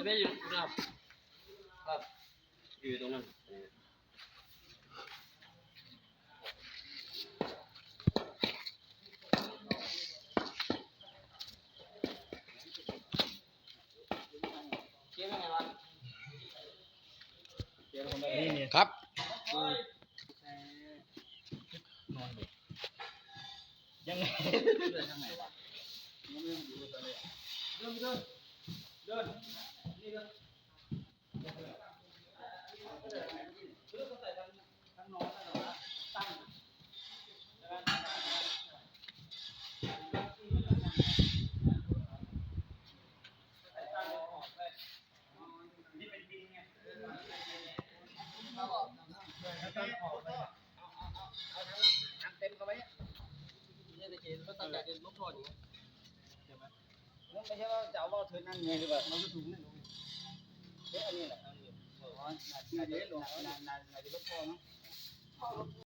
จะไม่อยู่ครับครับอยู่ตรงนั้นครับยยังไงเดินทางไหนวะเดินเดินเดิน นี่เดินเต็มเข้าไปเนี่ยจะเนว่าตั้งแต่เดินลบทอดอยู่ใช่ไหมไม่ใช่ว่าจะเอาว่าเธอนั่งไงหรือเปล่ามันก็ถูกนี่เอ๊ะอัน นี้แหละอ๋อนาทีลงนานานาทีลบพ่อเนาะ